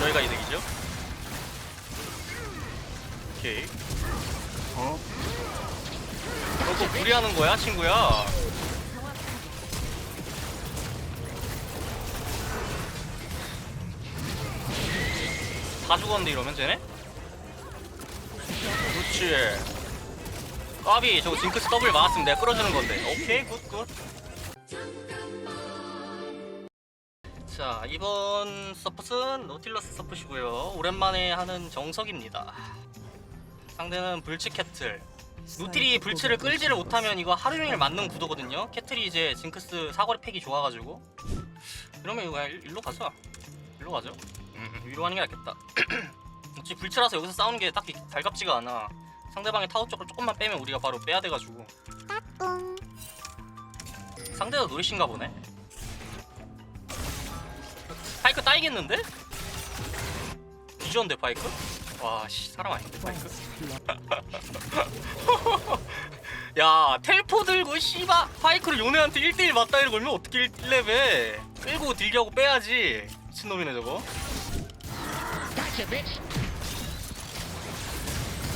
저희가 이득이죠. 오케이. 어? 너도 무리하는 거야, 친구야? 다 죽었는데 이러면 쟤네? 그렇지. 까비, 저거 징크스 더블 막았으면 내가 끌어주는 건데. 오케이, 굿, 굿. 자, 이번 서폿은 노틸러스 서폿이고요. 오랜만에 하는 정석입니다. 상대는 불치 캐틀. 노틸이 불치를 끌지를 못하면 이거 하루 종일 맞는 구도거든요. 캐틀이 이제 징크스 사거리 팩이 좋아가지고 이러면 이거 그냥 일- 일로 가자. 일로 가죠. 음, 위로 가는 게 낫겠다. 어차피 불치라서 여기서 싸우는 게 딱히 달갑지가 않아. 상대방의 타워 쪽으로 조금만 빼면 우리가 바로 빼야 돼가지고. 상대도 노리신가 보네. 파이크 따이겠는데? 뒤졌는데 파이크? 와씨 사람 아닌데 파이크? 야 텔포 들고 씨바 파이크를 요네한테 1대1 맞다이를 걸면 어떻게 1레벨 끌고 딜기하고 빼야지 미친놈이네 저거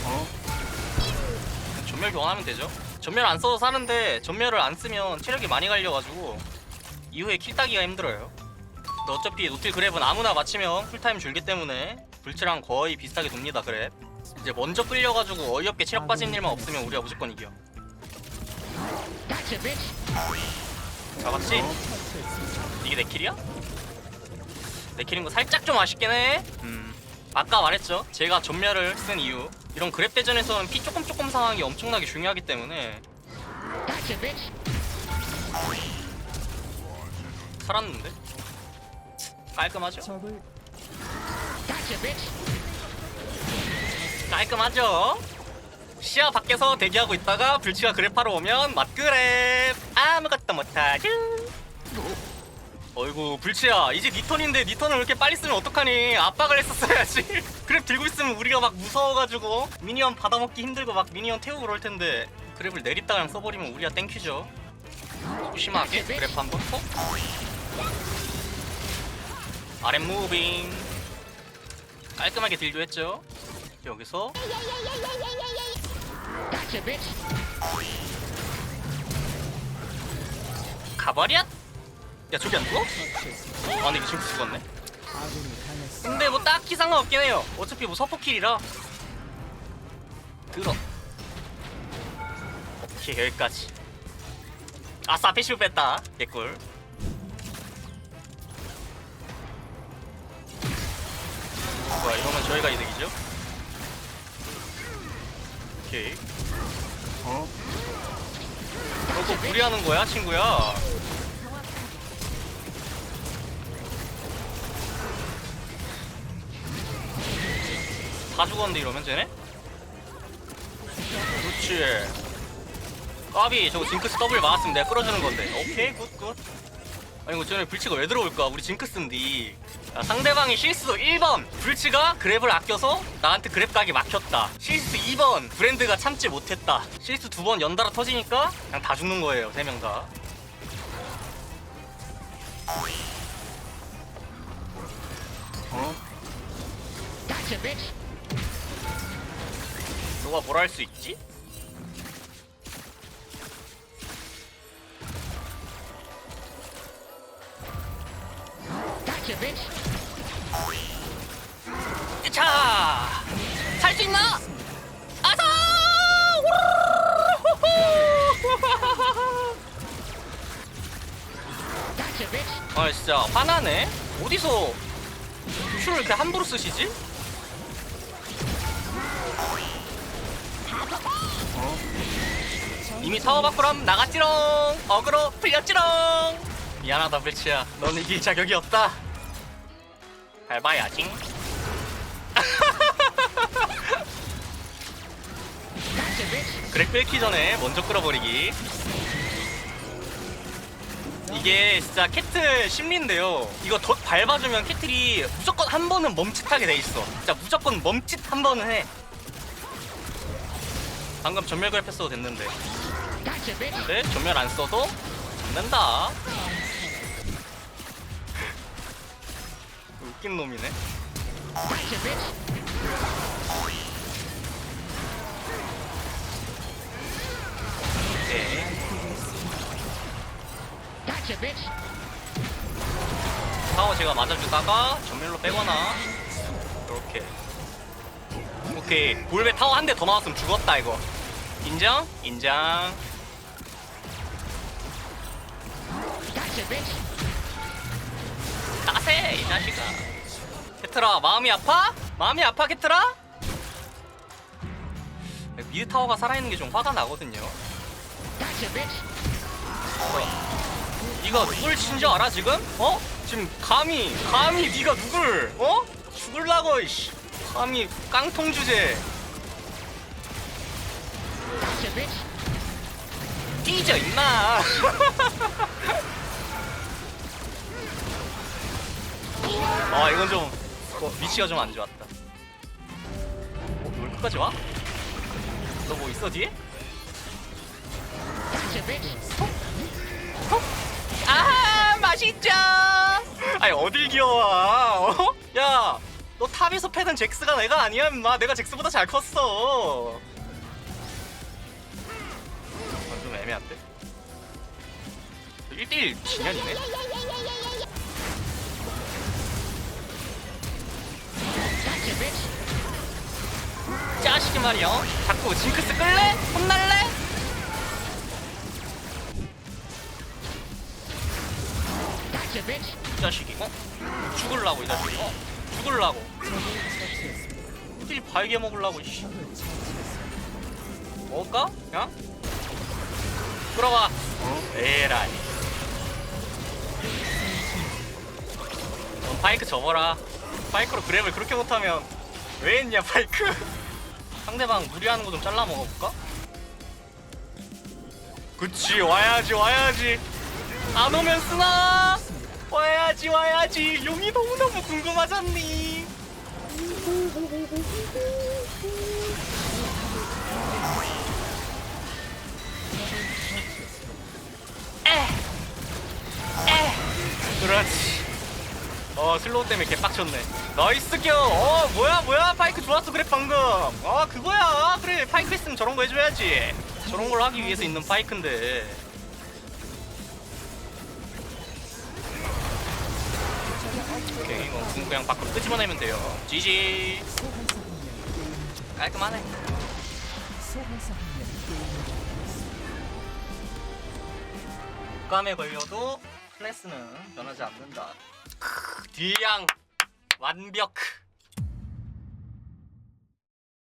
어? 전멸 교환하면 되죠 전멸 안 써도 사는데 전멸을 안 쓰면 체력이 많이 갈려가지고 이후에 킬 따기가 힘들어요 근데 어차피 노틸 그랩은 아무나 맞히면 쿨타임 줄기 때문에 불치랑 거의 비슷하게 돕니다 그랩 이제 먼저 끌려가지고 어이없게 체력 빠진 일만 없으면 우리가 무조건 이겨 잡았지? 이게 내 킬이야? 내 킬인 거 살짝 좀 아쉽긴 해. 음. 아까 말했죠. 제가 전멸을 쓴 이유. 이런 그랩 대전에서는 피 조금 조금 상황이 엄청나게 중요하기 때문에 살았는데 깔끔하죠? 깔끔하죠? 시야 밖에서 대기하고 있다가 불치가 그랩하러 오면 맞그랩! 아무것도 못하죠 어이구 불치야. 이제 니 턴인데 니 턴을 왜 이렇게 빨리 쓰면 어떡하니? 압박을 했었어야지. 그랩 들고 있으면 우리가 막 무서워가지고 미니언 받아먹기 힘들고 막 미니언 태우고 그럴 텐데 그랩을 그냥 써버리면 우리가 땡큐죠. 소심하게 그랩 한번 톡 아랫 무빙. 깔끔하게 딜도 했죠? 여기서. 가버렸? 야 저기 안 죽어? 아 근데 지금 죽었네. 근데 뭐 딱히 상관없긴 해요. 어차피 뭐 서포킬이라. 들어 오케이 여기까지. 아싸 패시브 뺐다. 개꿀 저희가 이득이죠? 오케이. 어? 너도 무리하는 거야 친구야? 다 죽었는데 이러면 쟤네? 그렇지. 까비 저거 징크스 더블 막았으면 내가 끌어주는 건데. 오케이 굿 굿 아니 이거 쟤네 불치가 왜 들어올까 우리 징크스인데 야, 상대방이 실수 1번. 불치가 그랩을 아껴서 나한테 그랩 가게 막혔다. 실수 2번. 브랜드가 참지 못했다. 실수 두 번 연달아 터지니까 그냥 다 죽는 거예요 세 명 다. 어? 너가 뭘 할 수 있지? 자, 살 수 있나? 아서! 아 진짜 화나네. 어디서 큐를 이렇게 함부로 쓰시지? 어? 이미 타워 밖으로 함 나갔지롱 어그로 풀렸지롱 미안하다 불치야 넌 이길 자격이 없다 밟아야지. 그래 끌기 전에 먼저 끌어버리기. 이게 진짜 캐틀 심리인데요. 이거 더 밟아주면 캐틀이 무조건 한 번은 멈칫하게 돼 있어. 진짜 무조건 멈칫 한 번은 해. 방금 전멸 그래프 써도 됐는데. 근데 전멸 안 써도 잡는다 웃긴 놈이네. 오케이. 타워 제가 맞아주다가 전멸로 빼거나. 이렇게 오케이. 볼베 타워 한 대 더 나왔으면 죽었다 이거. 인정? 인정. 따세 이 자식아 캐트라 마음이 아파? 마음이 아파 캐트라? 미드 타워가 살아있는 게 좀 화가 나거든요 네가 누굴 친 줄 알아 지금? 어? 지금 감히 감히 네가 누굴 어? 죽을라고 이씨 감히 깡통 주제 뛰져 임마 아 이건 좀 어, 위치가 좀 안 좋았다. 어, 뭘 끝까지 와? 너 뭐 있어 뒤에? 아 맛있죠? 아니 어딜 귀여워 어? 야너 탑에서 패던 잭스가 내가 아니야 임마. 내가 잭스보다 잘 컸어. 아, 좀 애매한데? 1대1 진현이네 짜식이 말이야 어? 자꾸 징크스 끌래? 혼날래? 이 자식이 어? 죽을라고 이 자식이 어? 죽을라고. 어딜 발개 적을 처치했습니다. 먹을까? 야? 들어가 어? 에라이 넌 파이크 접어라 파이크로 그랩을 그렇게 못하면 왜 했냐 파이크? 상대방 무리하는 거 좀 잘라 먹어볼까? 그치 와야지 와야지. 안 오면 쓰나? 와야지 와야지. 용이 너무너무 궁금하잖니 슬로우 때문에 개빡쳤네. 나이스 껴어 뭐야 뭐야? 파이크 좋았어 그래 방금. 아 그거야. 그래 파이크 있으면 저런 거 해줘야지. 저런 걸 하기 위해서 있는 파이크인데. 오케이 이거 궁 그냥 밖으로 끄집어내면 돼요. 지지. 깔끔하네. 독감에 걸려도 클래스는 변하지 않는다. 크, 딜량 완벽